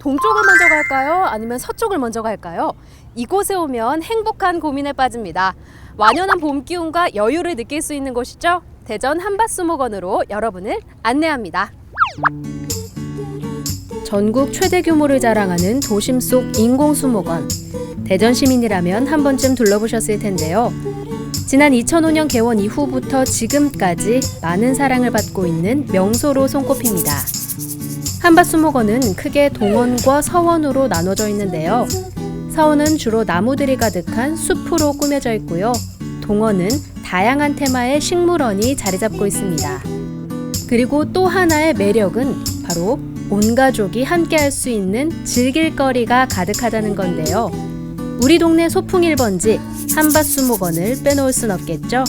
동쪽을 먼저 갈까요? 아니면 서쪽을 먼저 갈까요? 이곳에 오면 행복한 고민에 빠집니다. 완연한 봄 기운과 여유를 느낄 수 있는 곳이죠. 대전 한밭수목원으로 여러분을 안내합니다. 전국 최대 규모를 자랑하는 도심 속 인공수목원. 대전 시민이라면 한 번쯤 둘러보셨을 텐데요. 지난 2005년 개원 이후부터 지금까지 많은 사랑을 받고 있는 명소로 손꼽힙니다. 한밭수목원은 크게 동원과 서원으로 나눠져 있는데요. 서원은 주로 나무들이 가득한 숲으로 꾸며져 있고요. 동원은 다양한 테마의 식물원이 자리 잡고 있습니다. 그리고 또 하나의 매력은 바로 온 가족이 함께 할 수 있는 즐길 거리가 가득하다는 건데요. 우리 동네 소풍 1번지 한밭수목원을 빼놓을 순 없겠죠.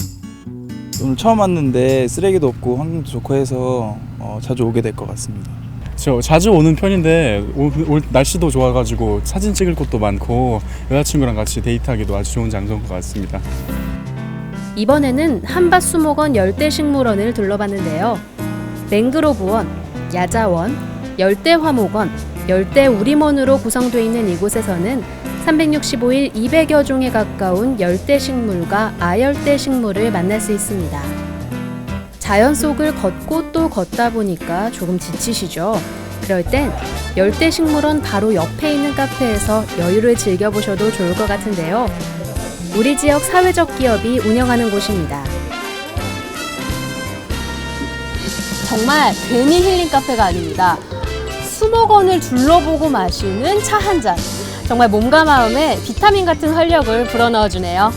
오늘 처음 왔는데 쓰레기도 없고 환경도 좋고 해서 어, 자주 오게 될 것 같습니다. 저 자주 오는 편인데 올, 올 날씨도 좋아가지고 사진 찍을 곳도 많고 여자친구랑 같이 데이트하기도 아주 좋은 장소인 것 같습니다. 이번에는 한밭수목원 열대식물원을 둘러봤는데요. 맹그로브원, 야자원, 열대화목원, 열대우림원으로 구성되어 있는 이곳에서는 365일 200여 종에 가까운 열대식물과 아열대식물을 만날 수 있습니다. 자연 속을 걷고 또 걷다 보니까 조금 지치시죠? 그럴 땐 열대식물원 바로 옆에 있는 카페에서 여유를 즐겨보셔도 좋을 것 같은데요. 우리 지역 사회적 기업이 운영하는 곳입니다. 정말 괜히 힐링 카페가 아닙니다. 수목 원을 둘러보고 마시는 차 한 잔. 정말 몸과 마음에 비타민 같은 활력을 불어넣어 주네요.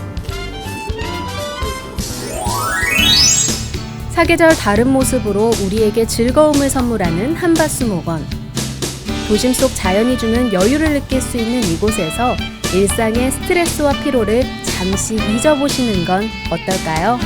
사계절 다른 모습으로 우리에게 즐거움을 선물하는 한밭수목원. 도심 속 자연이 주는 여유를 느낄 수 있는 이곳에서 일상의 스트레스와 피로를 잠시 잊어보시는 건 어떨까요?